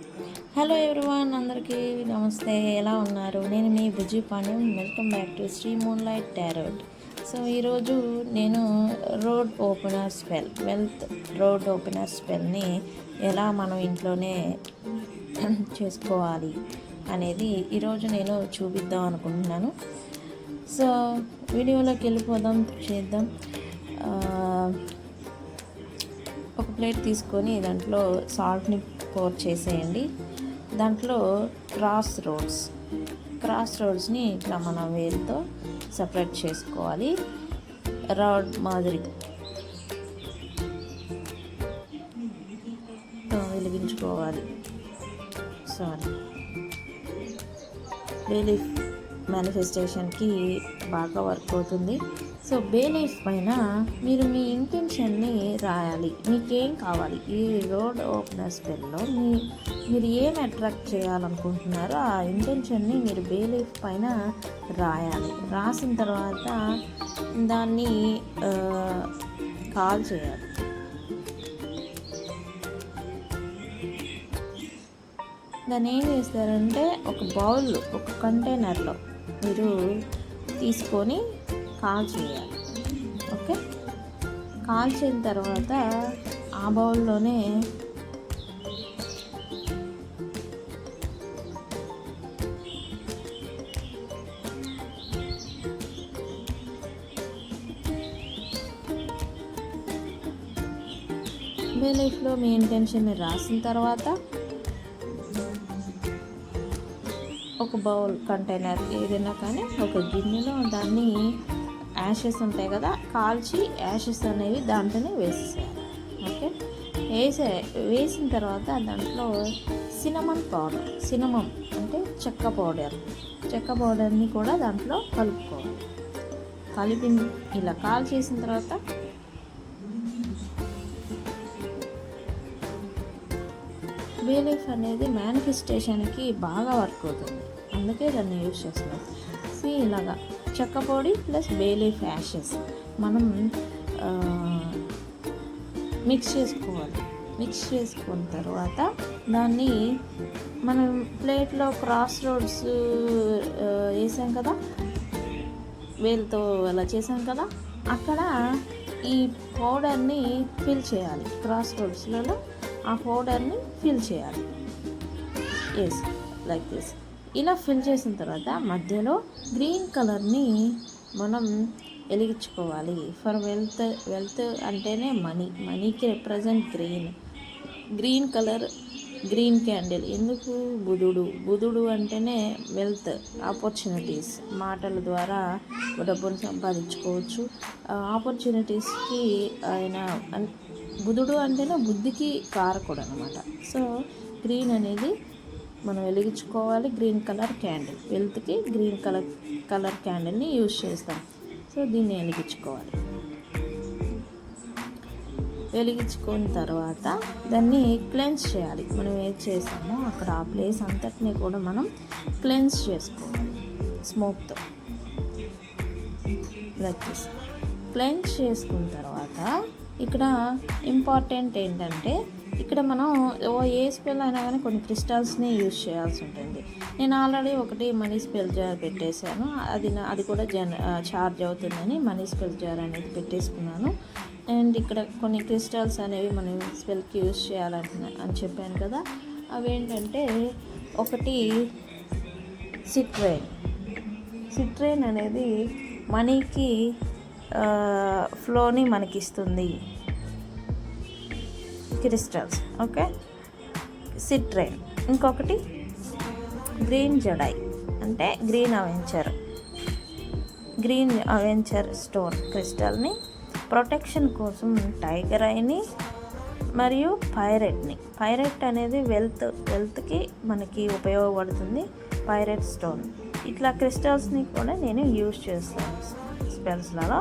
Hello everyone అందరికీ నమస్తే. ఎలా ఉన్నారు? నేను మీ Bujji Pandyam. Welcome back to Sri moon light tarot so ఈరోజు నేను road opener spell wealth road opener స్పెల్ని ఎలా మనం ఇంట్లోనే చేసుకోవాలి అనేది ఈరోజు నేను చూపిద్దాం అనుకుంటున్నాను. సో వీడియోలోకి వెళ్ళిపోదాం చేద్దాం. ఒక ప్లేట్ తీసుకొని దాంట్లో సాల్ట్ని స్కోర్ చేసేయండి. దాంట్లో క్రాస్ రోడ్స్. క్రాస్ రోడ్స్ని ఇట్లా మన వేలుతో సపరేట్ చేసుకోవాలి. రాడ్ మాదిరి. వెలిగించుకోవాలి. సారీ. బేలీఫ్ మేనిఫెస్టేషన్కి బాగా వర్క్ అవుతుంది. సో బేలీఫ్ పైన మీరు మీ ఇంటెన్షన్ని రాయాలి. మీకేం కావాలి? ఈ రోడ్ ఓపెనర్ స్పెల్లో మీ మీరు ఏం అట్రాక్ట్ చేయాలనుకుంటున్నారో ఆ ఇంటెన్షన్ని మీరు బేలీఫ్ పైన రాయాలి. రాసిన తర్వాత దాన్ని కాల్ చేయాలి. దాన్ని ఏం చేస్తారంటే ఒక బౌల్ ఒక కంటైనర్లో మీరు తీసుకొని కాల్ చేయాలి. ఓకే? కాల్చిన తర్వాత ఆ బౌల్లోనే మీ లైఫ్లో మీ ఇంటెన్షన్ రాసిన తర్వాత ఒక బౌల్ కంటైనర్ ఏదైనా కానీ ఒక గిన్నెలో దాన్ని యాషెస్ ఉంటాయి కదా కాల్చి యాషెస్ అనేవి దాంట్లోనే వేసేసేయాలి. ఓకే? వేసే వేసిన తర్వాత దాంట్లో సినమన్ పౌడర్ సినమం అంటే చెక్క పౌడర్ చెక్క పౌడర్ని కూడా దాంట్లో కలుపుకోవాలి. కలిపి ఇలా కాల్ చేసిన తర్వాత బీలీఫ్ అనేది మేనిఫెస్టేషన్కి బాగా వర్క్ అవుతుంది. అందుకే దాన్ని యూజ్ చేస్తున్నాం సీ ఇలాగా పొడి ప్లస్ బేలీఫ్ ఫ్యాషెస్ మనం మిక్స్ చేసుకోవాలి. మిక్స్ చేసుకున్న తర్వాత దాన్ని మనం ప్లేట్లో క్రాస్ రోడ్స్ వేసాం కదా? వేలుతో అలా చేసాం కదా? అక్కడ ఈ పౌడర్ని ఫిల్ చేయాలి. క్రాస్ రోడ్స్లలో ఆ పౌడర్ని ఫిల్ చేయాలి. ఎస్ లైక్ దిస్ ఇలా ఫిల్ చేసిన తర్వాత మధ్యలో గ్రీన్ కలర్ని మనం వెలిగించుకోవాలి. ఫర్ వెల్త్ వెల్త్ అంటేనే మనీ మనీకి represent green green colour green candle ఎందుకు? బుధుడు. బుధుడు అంటేనే వెల్త్ ఆపర్చునిటీస్ మాటల ద్వారా డబ్బును సంపాదించుకోవచ్చు. ఆపర్చునిటీస్కి ఆయన బుధుడు అంటేనే బుద్ధికి కారకుడు అనమాట సో గ్రీన్ అనేది మనం వెలిగించుకోవాలి గ్రీన్ కలర్ క్యాండిల్. వెల్త్కి గ్రీన్ కలర్ కలర్ క్యాండిల్ని యూజ్ చేస్తాం. సో దీన్ని వెలిగించుకోవాలి. వెలిగించుకున్న తర్వాత దాన్ని క్లెన్స్ చేయాలి. మనం ఏం చేసామో అక్కడ ఆ ప్లేస్ అంతటిని కూడా మనం క్లెన్స్ చేసుకోవాలి. స్మోక్తో. లైక్ క్లెన్స్ చేసుకున్న తర్వాత ఇక్కడ ఇంపార్టెంట్ ఏంటంటే ఇక్కడ మనం ఓ ఏ స్పెల్ అయినా కానీ కొన్ని క్రిస్టల్స్ని యూజ్ చేయాల్సి ఉంటుంది. నేను ఆల్రెడీ ఒకటి మనీ స్పెల్ జార్ పెట్టేశాను. అది అది కూడా జన్ ఛార్జ్ అవుతుందని మనీ స్పెల్ జార్ అనేది పెట్టేసుకున్నాను. అండ్ ఇక్కడ కొన్ని క్రిస్టల్స్ అనేవి మనం స్పెల్కి యూజ్ చేయాలంటున్నా అని చెప్పాను కదా. అవేంటంటే ఒకటి సిట్రైన్ సిట్రైన్ అనేది మనీకి ఫ్లోని మనకిస్తుంది. Crystals okay? సిట్రైన్. ఇంకొకటి గ్రీన్ జడై అంటే green aventurine. Green aventurine stone క్రిస్టల్ని protection కోసం టైగర్ ఐని మరియు పైరెట్ని. పైరెట్ అనేది వెల్త్ వెల్త్కి మనకి ఉపయోగపడుతుంది పైరెట్ స్టోన్. ఇట్లా క్రిస్టల్స్ని కూడా నేను యూజ్ చేస్తాను. స్పెల్స్లలో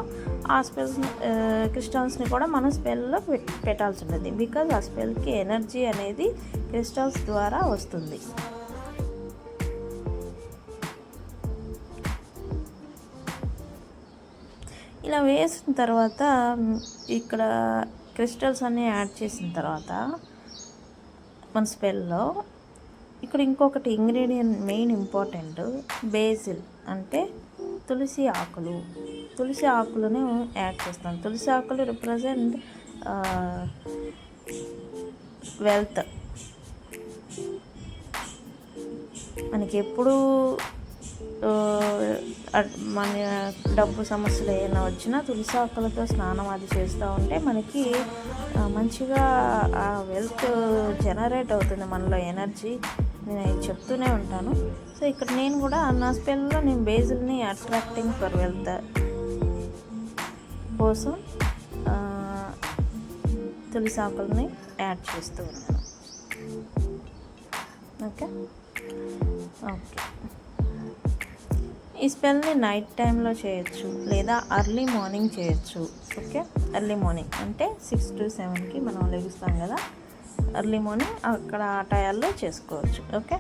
ఆ స్పెల్స్ క్రిస్టల్స్ని కూడా మనం స్పెల్లో పెట్టాల్సి ఉంటుంది. బికాజ్ ఆ స్పెల్కి ఎనర్జీ అనేది క్రిస్టల్స్ ద్వారా వస్తుంది. ఇలా వేసిన తర్వాత ఇక్కడ క్రిస్టల్స్ అన్నీ యాడ్ చేసిన తర్వాత మన స్పెల్లో ఇక్కడ ఇంకొకటి ఇంగ్రీడియంట్ మెయిన్ ఇంపార్టెంట్ బేసిల్ అంటే తులసి ఆకులు. తులసి ఆకులను యాడ్ చేస్తాం తులసి ఆకులు రిప్రజెంట్ వెల్త్ మనకి ఎప్పుడు మన డబ్బు సమస్యలు ఏమైనా వచ్చినా తులసి ఆకులతో స్నానం అది చేస్తూ ఉంటే మనకి మంచిగా ఆ వెల్త్ జనరేట్ అవుతుంది. మనలో ఎనర్జీ నేను చెప్తూనే ఉంటాను. సో ఇక్కడ నేను కూడా నా స్పెల్లో నేను బేజిల్ని అట్రాక్టింగ్ ఫర్ వెల్త్ కోసం తులసి ఆకులని యాడ్ చేస్తూ ఉన్నాను. ఓకే? ఓకే. ఈ స్పెల్ని నైట్ టైంలో చేయొచ్చు లేదా అర్లీ మార్నింగ్ చేయొచ్చు. ఓకే? అర్లీ మార్నింగ్ అంటే సిక్స్ టు సెవెన్కి మనం లెగుస్తాం కదా. ఎర్లీ మార్నింగ్ అక్కడ ఆ టయాల్లో చేసుకోవచ్చు ఓకే?